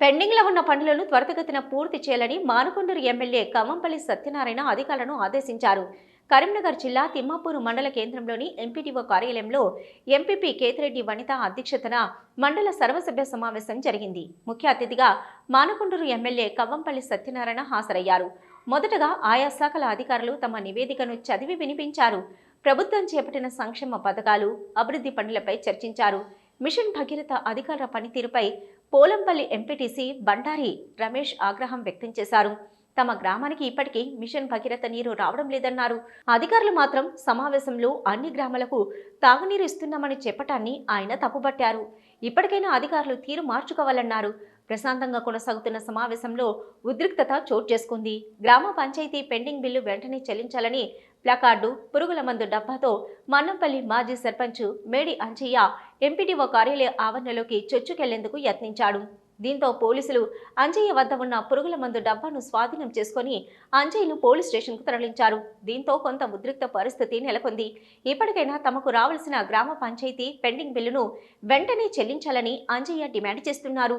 పెండింగ్లో ఉన్న పనులను త్వరితగతిన పూర్తి చేయాలని మానకొండూరు ఎమ్మెల్యే కమ్మంపల్లి సత్యనారాయణ అధికారులను ఆదేశించారు. కరీంనగర్ జిల్లా తిమ్మాపూరు మండల కేంద్రంలోని ఎంపీటీఓ కార్యాలయంలో ఎంపీపీ కేతిరెడ్డి వనిత అధ్యక్షతన మండల సర్వసభ్య సమావేశం జరిగింది. ముఖ్య అతిథిగా మానకొండూరు ఎమ్మెల్యే కవ్వంపల్లి సత్యనారాయణ హాజరయ్యారు. మొదటగా ఆయా శాఖల అధికారులు తమ నివేదికను చదివి వినిపించారు. ప్రభుత్వం చేపట్టిన సంక్షేమ పథకాలు అభివృద్ధి పనులపై చర్చించారు. మిషన్ భగీరథ అధికారుల పనితీరుపై పోలంపల్లి ఎంపీటీసీ బండారి రమేష్ ఆగ్రహం వ్యక్తం చేశారు. తమ గ్రామానికి ఇప్పటికీ మిషన్ భగీరథ నీరు రావడం లేదన్నారు. అధికారులు మాత్రం సమావేశంలో అన్ని గ్రామాలకు తాగునీరు ఇస్తున్నామని చెప్పటాన్ని ఆయన తప్పుబట్టారు. ఇప్పటికైనా అధికారులు తీరు మార్చుకోవాలన్నారు. ప్రశాంతంగా కొనసాగుతున్న సమావేశంలో ఉద్రిక్తత చోటు చేసుకుంది. గ్రామ పంచాయతీ పెండింగ్ బిల్లు వెంటనే చెల్లించాలని ప్లకార్డు పురుగుల మందు డబ్బాతో మన్నంపల్లి మాజీ సర్పంచ్ మేడి అంచయ్య ఎంపీడీఓ కార్యాలయ ఆవరణలోకి చొచ్చుకెళ్ళేందుకు యత్నించాడు. దీంతో పోలీసులు అంజయ్య వద్ద ఉన్న పురుగుల మందు డబ్బాను స్వాధీనం చేసుకుని అంజయ్యను పోలీస్ స్టేషన్కు తరలించారు. దీంతో కొంత ఉద్రిక్త పరిస్థితి నెలకొంది. ఇప్పటికైనా తమకు రావాల్సిన గ్రామ పంచాయతీ పెండింగ్ బిల్లును వెంటనే చెల్లించాలని అంజయ్య డిమాండ్ చేస్తున్నారు.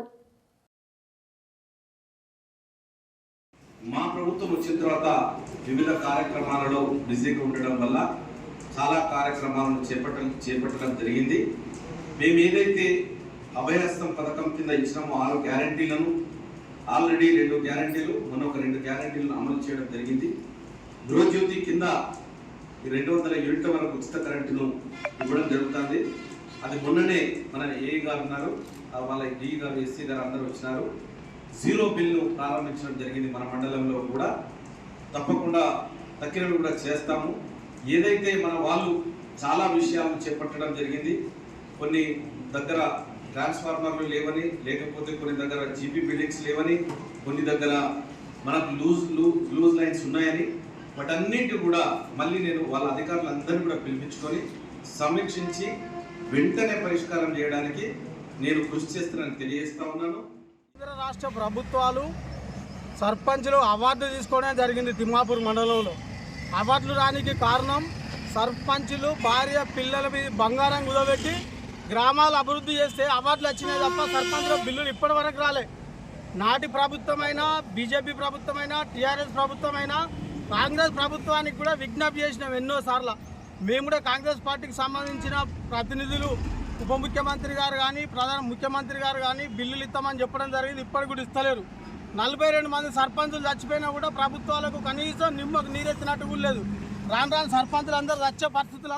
మా ప్రభుత్వం వచ్చిన తర్వాత వివిధ కార్యక్రమాలలో బిజీగా ఉండడం వల్ల చాలా కార్యక్రమాలను చేపట్టడం చేపట్టడం జరిగింది. మేము ఏదైతే అభయహస్తం పథకం కింద ఇచ్చినామో ఆరు గ్యారంటీలను. ఆల్రెడీ రెండు గ్యారంటీలు మొన్న ఒక రెండు గ్యారంటీలను అమలు చేయడం జరిగింది. గృహజ్యోతి కింద ఈ రెండు వందల యూనిట్ల వరకు ఉచిత కరెంటును ఇవ్వడం జరుగుతుంది. అది మొన్ననే మన ఏ గారు ఉన్నారు. వాళ్ళ డి గారు ఎస్సీ గారు అందరూ వచ్చినారు. జీరో బిల్లు ప్రారంభించడం జరిగింది మన మండలంలో కూడా. తప్పకుండా తక్కినవి కూడా చేస్తాము. ఏదైతే మన వాళ్ళు చాలా విషయాలను చేపట్టడం జరిగింది. కొన్ని దగ్గర ట్రాన్స్ఫార్మర్లు లేవని లేకపోతే కొన్ని దగ్గర జీపీ బిల్డింగ్స్ లేవని కొన్ని దగ్గర మనకు లూజ్ లూజ్ లైన్స్ ఉన్నాయని వాటన్నిటి కూడా మళ్ళీ నేను వాళ్ళ అధికారులందరినీ కూడా పిలిపించుకొని సమీక్షించి వెంటనే పరిష్కారం చేయడానికి నేను కృషి చేస్తున్నానని తెలియజేస్తా ఉన్నాను. కేంద్ర రాష్ట్ర ప్రభుత్వాలు సర్పంచ్లు అవార్డు తీసుకోవడం జరిగింది తిమ్మాపూర్ మండలంలో. అవార్డులు రానికి కారణం సర్పంచ్లు భార్య పిల్లల మీద బంగారం కుదబెట్టి గ్రామాలు అభివృద్ధి చేస్తే అవార్డులు వచ్చినాయి తప్ప సర్పంచ్ల బిల్లులు ఇప్పటి వరకు రాలే. నాటి ప్రభుత్వమైనా బీజేపీ ప్రభుత్వమైనా టీఆర్ఎస్ ప్రభుత్వమైనా కాంగ్రెస్ ప్రభుత్వానికి కూడా విజ్ఞప్తి చేసినాం ఎన్నోసార్లు. మేము కూడా కాంగ్రెస్ పార్టీకి సంబంధించిన ప్రతినిధులు ఉప ముఖ్యమంత్రి గారు కానీ ప్రధాన ముఖ్యమంత్రి గారు కానీ బిల్లులు ఇస్తామని చెప్పడం జరిగింది ఇప్పటికి కూడా ఇస్తలేరు. నలభై రెండు మంది సర్పంచులు చచ్చిపోయినా కూడా ప్రభుత్వాలకు కనీసం నిమ్మకు నీరెత్తినట్టు కూడా లేదు. రాను రాను సర్పంచులు అందరూ చచ్చే పరిస్థితులు